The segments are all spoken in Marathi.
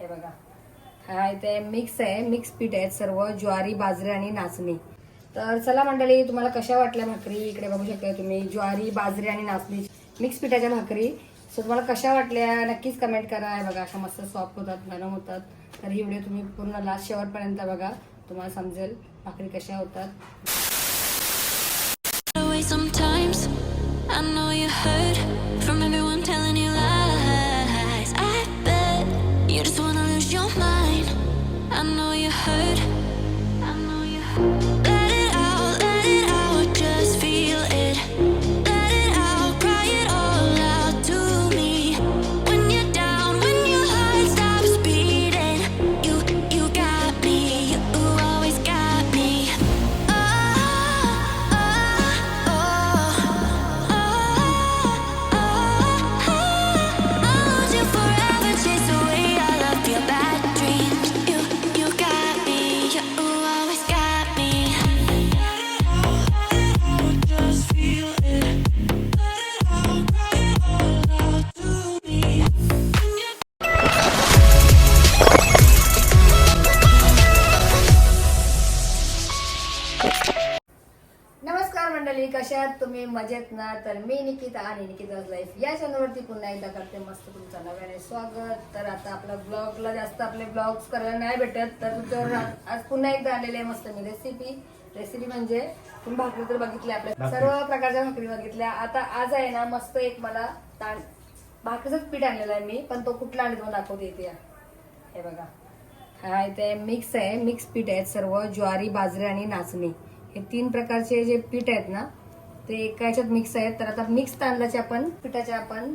हे बघा. हा इथे मिक्स आहे. मिक्स पीठ आहेत सर्व ज्वारी बाजरी आणि नाचणी. तर चला मंडळी तुम्हाला कशा वाटल्या भाकरी? इकडे बघू शकता तुम्ही. ज्वारी बाजरी आणि नाचणी. मिक्स पिठाच्या भाकरी. सो तुम्हाला कशा वाटल्या? नक्कीच कमेंट करा. हे बघा अशा मस्त सॉफ्ट होतात नरम होतात. तर ही व्हिडिओ तुम्ही पूर्ण लास्ट शेवटपर्यंत बघा. तुम्हाला समजेल भाकरी कशा होतात. मजेत ना? तर मी निकिता आणि निकिताज लाईफ या चॅनलवरती पुन्हा एकदा करते मस्त तुमचं नव्याने स्वागत. तर आता आपल्या ब्लॉगला जास्त आपले ब्लॉग्स करायला नाही भेटत. तर तुमच्यावर आज- पुन्हा एकदा आलेले आहे मस्त मी रेसिपी रेसिपी म्हणजे तुम्ही भाकरी तर बघितल्या आपल्या सर्व प्रकारच्या भाकरी बघितल्या. आता आज आहे ना मस्त एक मला ताण भाकरीचंच पीठ आणलेलं आहे मी पण तो कुठला आणले तुम्हाला दाखवते इथे या. हे बघा. हा इथे मिक्स आहे. मिक्स पीठ आहेत सर्व ज्वारी बाजरी आणि नाचणी. हे तीन प्रकारचे जे पीठ आहेत ना ते एका याच्यात मिक्स आहेत. तर आता मिक्स तांदळाचे आपण पिठाचे आपण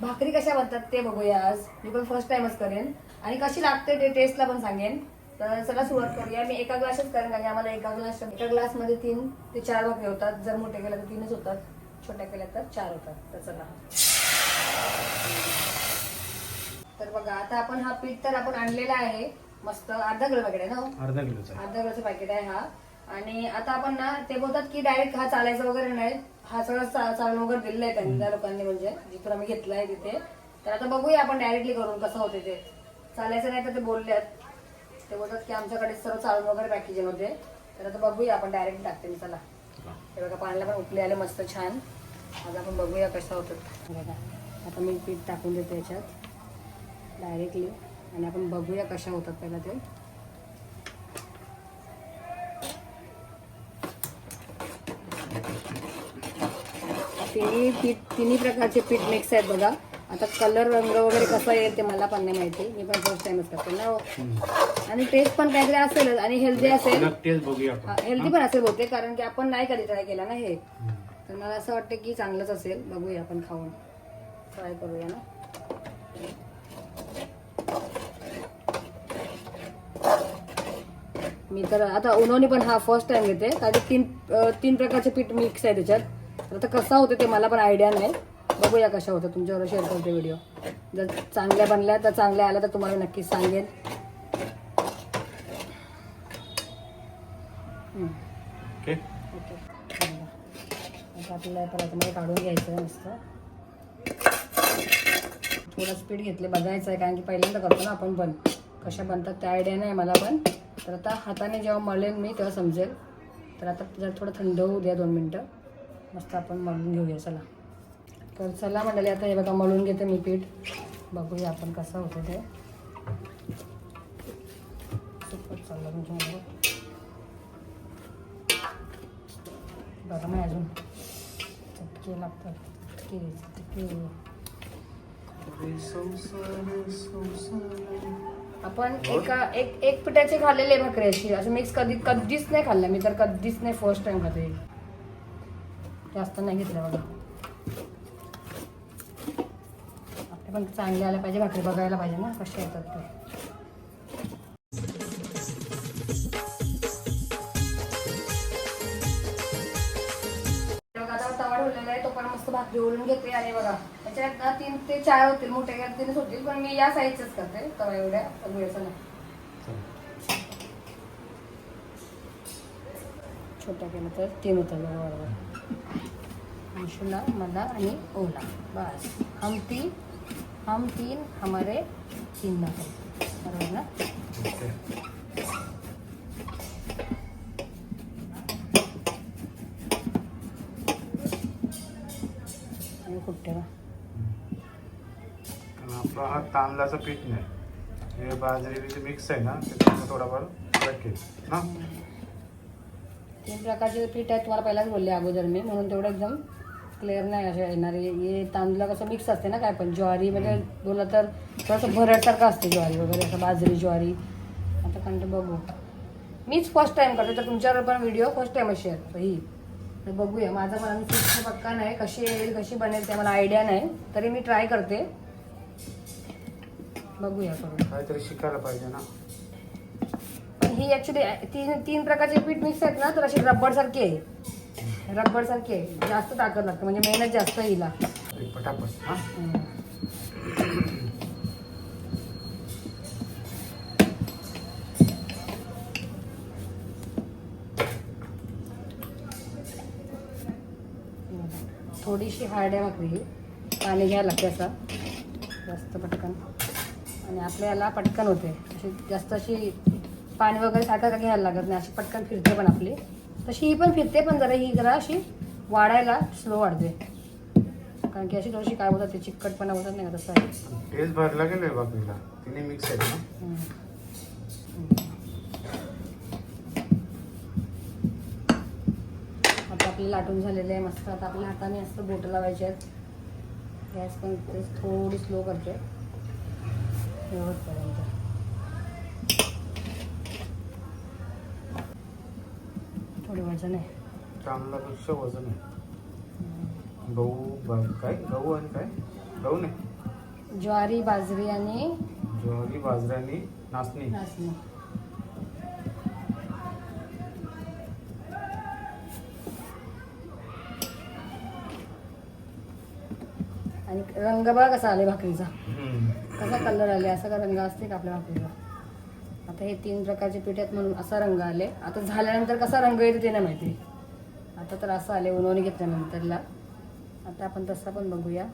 भाकरी कशा बनतात ते बघूया आज. मी पण फर्स्ट टाइमच करेन. आणि कशी लागते ते टेस्टला पण सांगेन. तर चला सुरुवात करूया. मी एका ग्लासच करेन कारण आम्हाला एका ग्लास एका ग्लासमध्ये तीन ते चार भाकरी होतात. जर मोठे केल्या तर तीनच होतात. छोट्या केल्या तर चार होतात. तर चला. तर बघा आता आपण हा पीठ तर आपण आणलेला आहे. मस्त. अर्धा किलो पॅकेट आहे ना हो? अर्धा किलोचा अर्धा किलोचं पॅकेट आहे हा. आणि आता आपण ना ते बोलतात की डायरेक्ट हा चालायचा वगैरे नाही. हा सगळं चा- चालून वगैरे दिलेलं आहे त्यांनी त्या लोकांनी म्हणजे जिथून आम्ही घेतलाय तिथे. तर आता बघूया आपण डायरेक्टली करून कसं होते ते. चालायचं नाही तर ते बोलल्यात. ते बोलतात की आमच्याकडे सर्व चालून वगैरे पॅकेज होते. तर आता बघूया आपण डायरेक्ट टाकते मी चला. हे बघा पाण्याला पण उकले आले मस्त छान. आज आपण बघूया कसं होतं. बघा आता मी पीठ टाकून देते याच्यात डायरेक्टली आणि आपण बघूया कशा होतात पहिला ते. तिन्ही पीठ तिन्ही प्रकारचे पीठ मिक्स आहेत बघा. आता कलर रंग वगैरे कसा येईल ते मला पण नाही माहिती. मी पण फर्स्ट टाइमच करते ना हो. आणि टेस्ट पण काहीतरी असेलच आणि हेल्दी असेल. टेस्ट बघूया आपण. हेल्दी पण असेल बहुतेक कारण की आपण नाही कधी ट्राय केला ना हे. तर मला असं वाटतं की चांगलंच असेल. बघूया आपण खाऊन. ट्राय करूया ना. मी तर आता उन्हाने पण हा फर्स्ट टाइम घेते. कारण की तीन अं, तीन प्रकारचे पीठ मिक्स आहे त्याच्यात. तर आता कसं होतं ते मला पण आयडिया नाही. बघूया कशा होतं तुमच्यावर शेअर करते व्हिडिओ जर चांगल्या बनल्या तर चांगल्या आल्या तर तुम्हाला नक्कीच सांगेन. हम्म. ओके. आपल्याला परत काढून घ्यायचं मस्त. थोडं स्पीड घेतले बघायचं आहे कारण की पहिल्यांदा करतो ना आपण पण. कशा बनतात त्या आयडिया नाही मला पण. तर आता हाताने जेव्हा मळेन मी तेव्हा समजेल. तर आता जर थोडं थंड होऊ द्या दोन मिनटं. मस्त आपण मळून घेऊया चला. तर चला म्हणाले आता हे बघा मळून घेते मी पीठ. बघूया आपण कसं होतं ते. चाललं तुमच्या बघा नाही अजून. चटके लागतात चटके चटके. आपण एका एक एक पिठाचे खाल्लेले भाकरी अशी. असं मिक्स कधी कधीच नाही खाल्लं मी तर कधीच नाही फर्स्ट टाइम खाते. जास्त नाही घेतलं बघा. आपले पण चांगले आलं पाहिजे भाकरी बघायला पाहिजे ना कसे येतात ते. आता आहे तो पण मस्त भाकरी ओळून घेते आणि बघा. त्याच्यात ना तीन ते चार होतील मोठ्या काय तीनच होतील पण मी या साईजच करते तवा एवढ्या वेळेचं नाही. छोट्या केलं तर तीन होतं बरोबर. अंशुला मला आणि ओला. बस. हम तीन हम तीन हमारे तीन भाकरी बरोबर ना? खूप ठेवा. आपला हा तांदळाचं पीठ नाही. हे बाजरी मिक्स आहे ना त्याच्यामुळे थोडाफार आहे ना? तीन प्रकारचे पीठ आहेत तुम्हाला पहिलाच बोलले अगोदर मी म्हणून तेवढं एकदम क्लिअर नाही असे येणारे. हे तांदूळ कसं मिक्स असते ना काय पण ज्वारी म्हणजे बोललं तर थोडंसं भरडसारखं असते ज्वारी वगैरे असं बाजरी ज्वारी. आता कंट बघू. मीच फर्स्ट टाइम करते तर तुमच्यावर पण व्हिडिओ फर्स्ट शेअर करतो. ही तर बघूया माझा मला फिक्स पक्का नाही कशी येईल कशी बनेल ते मला आयडिया नाही. तरी मी ट्राय करते. बघूया करून. काहीतरी शिकायला पाहिजे ना. पण ही ऍक्च्युली तीन तीन प्रकारचे पीठ मिक्स आहेत ना तर अशी रब्बर सारखी आहे. रब्बर सारखी आहे. जास्त ताकद लागते म्हणजे मेहनत जास्त पटापट. हा. हम्म. थोडीशी हार्ड आहे भाकरी. ही पाणी घ्यायला लागते असं. जास्त पटकन. आणि आपल्या याला पटकन होते. अशी जास्त अशी पाणी वगैरे सारखं का घ्यायला लागत नाही. अशी पटकन फिरते पण आपली. तशी ही पण फिरते पण जरा ही जरा अशी वाढायला स्लो वाढते. कारण की अशी थोडीशी काय बोलतात ते चिकटपणा बोलतात नाही का तसं आहे. तेच भरला गेलोय बाकरीला तिने मिक्स आहे ना. आता आपले लाटून झालेले आहे मस्त. आता आपल्या हाताने असं बोट लावायचे आहेत. गॅस पण तेच थोडी स्लो करते. शेवटपर्यंत थोडी वजन आहे. तांदळापेक्षा वजन आहे. गहू बा- काय? गहू आणि काय? गहू नाही. ज्वारी बाजरी आणि ज्वारी बाजरी आणि नाचणी. नाचणी. आणि रंग बघा कसा आले भाकरीचा. हम्म. कसा कलर आले असा का रंग असते का आपल्या भाकरीला आता हे तीन प्रकारचे पीठ आहेत म्हणून असा रंग आले. आता झाल्यानंतर कसा रंग येतो ते नाही माहिती. आता तर असं आले उन्हाने घेतल्यानंतरला. आता आपण तसा पण बघूया.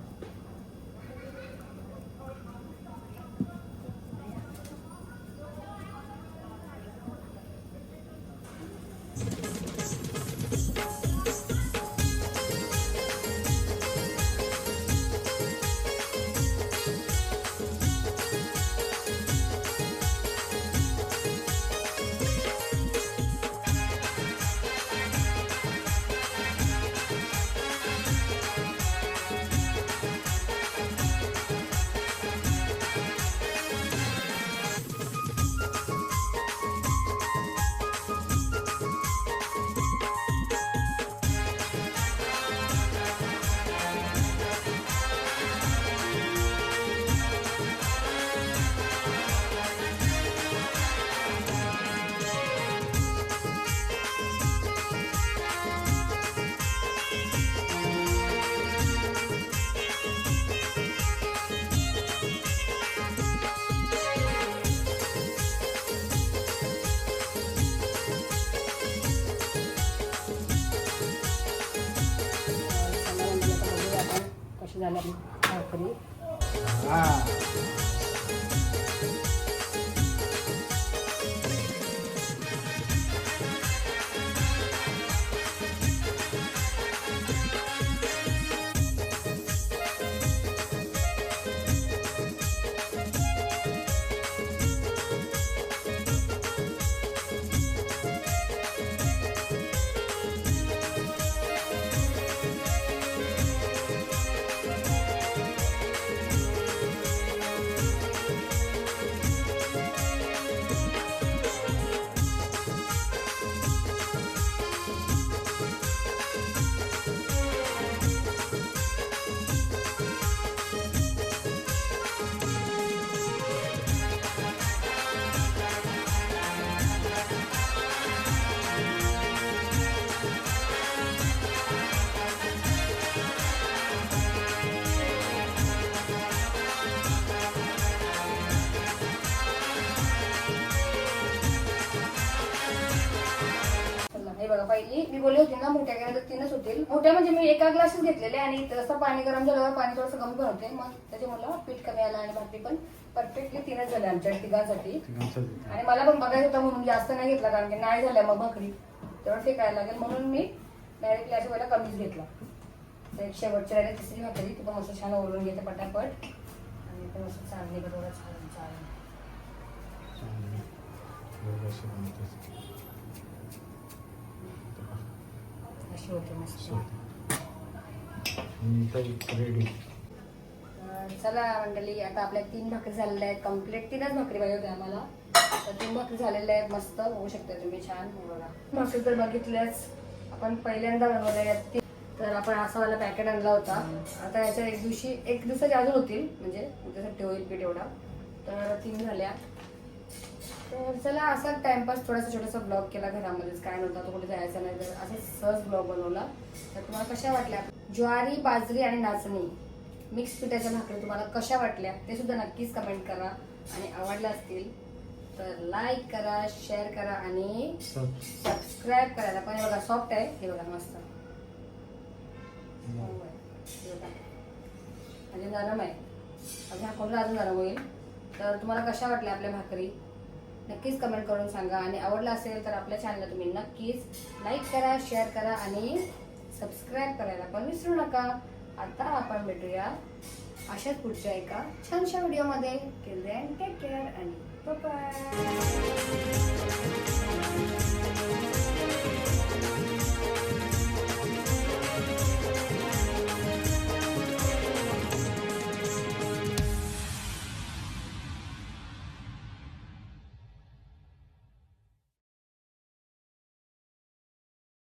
झाला आपली भाकरी हा. बोलली होती ना मोठ्या केल्या तर तीनच होतील. मोठ्या म्हणजे मी एका ग्लासच घेतलेले आणि तसं पाणी गरम झाल्यावर पाणी थोडंसं कमी पण होते. मग त्याच्यामुळे पीठ कमी आलं आणि भाकरी पण परफेक्टली तीनच झाले आमच्या तिघांसाठी. आणि मला पण बघायचं होतं म्हणून जास्त नाही घेतला कारण की नाही झाल्या मग भाकरी. तेवढं फेकायला लागेल. म्हणून मी डायरेक्टली अशा वेळेला कमीच घेतला. तर एक शेवटची राहिली तिसरी भाकरी ती पण मस्त छान ओळून घेते पटापट. आणि ते मस्त चांगली बरोबर छान चालेल चांगली. बरोबर अशी होते मस्त रेडी चला मंडळी आता आपल्या तीन भाकरी झालेल्या आहेत. कंप्लीट तीनच भाकरी पाहिजे होत्या आम्हाला. तर तीन भाकरी झालेल्या आहेत. मस्त. होऊ शकते तुम्ही छान. बघा. भाकरी तर बघितल्याच. आपण पहिल्यांदा बनवल्या आहेत. तर आपण असा वाला पॅकेट आणला होता. आता याच्या एक दिवशी एक दिवसाची अजून होतील. म्हणजे उद्यासाठी होईल पीठ एवढा तर तीन झाल्या. तर चला असा टाइमपास थोडासा छोटासा ब्लॉग केला घरामध्येच. काय नव्हता तो कुठे जायचा नाही तर असं सहज ब्लॉग बनवला. तर तुम्हाला कशा वाटल्या? ज्वारी बाजरी आणि नाचणी मिक्स पिठाच्या भाकरी तुम्हाला कशा वाटल्या ते सुद्धा नक्कीच कमेंट करा आणि आवडल्या असतील तर लाईक करा शेअर करा आणि सबस्क्राईब करायला पण बघा सॉफ्ट आहे हे बघा मस्त. म्हणजे नरम आहे. अजून हा कोणता अजून नरम होईल. तर तुम्हाला कशा वाटल्या आपल्या भाकरी? नक्कीच कमेंट करून सांगा. आणि आवडलं असेल तर आपल्या चॅनलला तुम्ही नक्कीच लाईक करा शेअर करा आणि सबस्क्राईब करायला पण विसरू नका. आता आपण भेटूया अशाच पुढच्या एका छानशा व्हिडिओमध्ये केले टेक केअर आणि बाय